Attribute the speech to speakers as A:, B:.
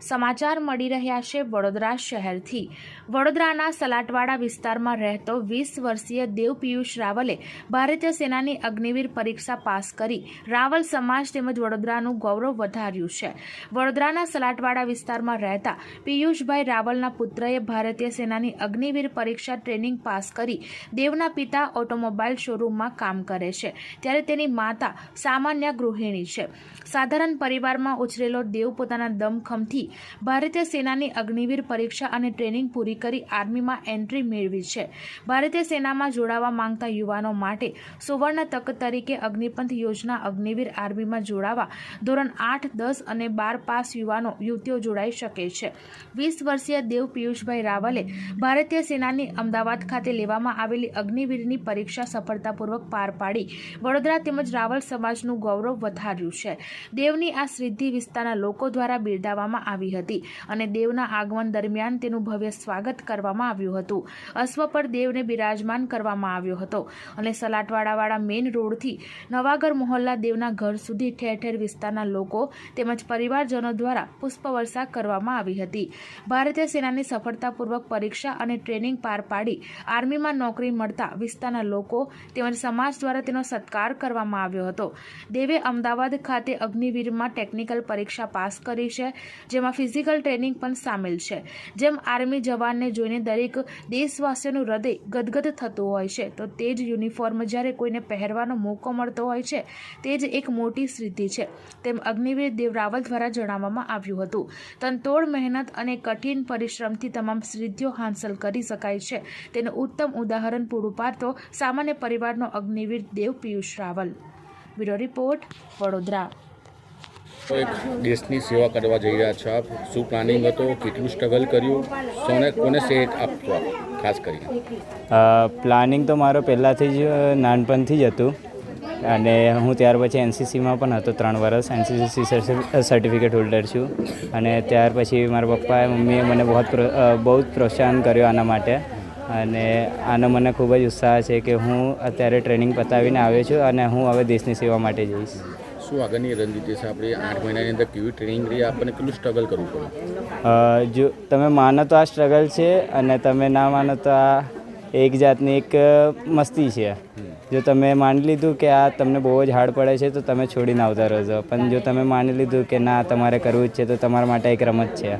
A: સમાચાર મળી રહ્યા છે વડોદરા શહેરથી. વડોદરાના સલાટવાડા વિસ્તારમાં રહેતો વીસ વર્ષીય દેવ પિયુષ રાવલે ભારતીય સેનાની અગ્નિવીર પરીક્ષા પાસ કરી રાવલ સમાજ તેમજ વડોદરાનું ગૌરવ વધાર્યું છે. વડોદરાના સલાટવાડા વિસ્તારમાં રહેતા પિયુષભાઈ રાવલના પુત્રએ ભારતીય સેનાની અગ્નિવીર પરીક્ષા ટ્રેનિંગ પાસ કરી દેવના પિતા ઓટોમોબાઈલ શોરૂમમાં કામ કરે છે. ત્યારે તેની માતા સામાન્ય ગૃહિણી છે. સાધારણ પરિવારમાં ઉછરેલો દેવ પોતાના દમખમથી ભારતીય સેનાની અગ્નિવીર પરીક્ષા અને ટ્રેનિંગ પૂરી કરી આર્મીમાં એન્ટ્રી મેળવી છે. ભારતીય સેનામાં જોડાવા માંગતા યુવાનો માટે સુવર્ણ તક તરીકે અગ્નિપંથ યોજના અગ્નિવીર આર્મીમાં જોડાવા ધોરણ આઠ, દસ અને બાર પાસ યુવાનો, યુવતીઓ જોડાઈ શકે છે. વીસ વર્ષીય દેવ પિયુષભાઈ રાવલે ભારતીય સેનાની અમદાવાદ ખાતે લેવામાં આવેલી અગ્નિવીરની પરીક્ષા સફળતાપૂર્વક પાર પાડી વડોદરા તેમજ રાવલ સમાજનું ગૌરવ વધાર્યું છે. દેવની આ સિદ્ધિ વિસ્તારના લોકો દ્વારા બિરદાવવામાં આવી હતી અને દેવના આગમન દરમિયાન તેનું ભવ્ય સ્વાગત કરવામાં આવ્યું હતું. અશ્વ પર દેવને બિરાજમાન કરવામાં આવ્યો હતો અને સલાટવાડાવાળા મેઇન રોડથી નવાગર મોહલ્લા દેવના ઘર સુધી ઠેર ઠેર વિસ્તારના લોકો તેમજ પરિવારજનો દ્વારા પુષ્પવર્ષા કરવામાં આવી હતી. ભારતીય સેનાની સફળતાપૂર્વક પરીક્ષા અને ટ્રેનિંગ પાર પાડી આર્મીમાં નોકરી મળતા વિસ્તારના લોકો તેમજ સમાજ દ્વારા તેનો સત્કાર કરવામાં આવ્યો હતો. દેવે અમદાવાદ ખાતે અગ્નિવીરમાં ટેકનિકલ પરીક્ષા પાસ કરી છે, જેમાં ફિઝિકલ ટ્રેનિંગ પણ સામેલ છે. જેમ આર્મી જવાનને જોઈને દરેક દેશવાસીઓનું હૃદય ગદગદ થતું હોય છે, તો તે જ યુનિફોર્મ જ્યારે કોઈને પહેરવાનો મોકો મળતો હોય છે, તે જ એક મોટી સિદ્ધિ છે, તેમ અગ્નિવીર દેવ રાવલ દ્વારા જણાવવામાં આવ્યું હતું. તનતોડ મહેનત અને કઠિન પરિશ્રમથી તમામ સિદ્ધિઓ હાંસલ કરી શકાય છે. તેનું ઉત્તમ ઉદાહરણ પૂરું પાડતો સામાન્ય પરિવારનો Agniveer Dev Piyush Raval. Bureau report Vadodara.
B: તો એક દેશની સેવા કરવા જઈ રહ્યા છો. આપ શું પ્લાનિંગ હતો? કેટલું સ્ટ્રગલ કર્યું? સોને કોને સેટ આપતો આપ ખાસ કરીને.
C: પ્લાનિંગ તો મારો પહેલાંથી જ નાનપણથી જ હતું. અને હું ત્યાર પછી એનસીસીમાં પણ હતો ત્રણ વર્ષ એનસીસી સર્ટિફિકેટ હોલ્ડર છું. અને ત્યાર પછી મારા પપ્પાએ, મમ્મીએ મને બહુ બહુ જ પ્રોત્સાહન કર્યું આના માટે. અને આનો મને ખૂબ જ ઉત્સાહ છે કે હું અત્યારે ટ્રેનિંગ પતાવીને આવ્યો છું અને હું હવે દેશની સેવા માટે જઈશ.
B: શું આગળની રણનીતિ છે? આપણી આઠ મહિનાની અંદર કેવી ટ્રેનિંગ રહી? આપણને કેટલું સ્ટ્રગલ કરવું
C: પડે? જો તમે માનો તો આ સ્ટ્રગલ છે અને તમે ના માનો તો આ એક જાતની એક મસ્તી છે. જો તમે માની લીધું કે આ તમને બહુ જ હાર્ડ પડે છે તો તમે છોડીને આવતા રહેશો પણ જો તમે માની લીધું કે ના તમારે કરવું જ છે તો તમારા માટે એક રમત છે.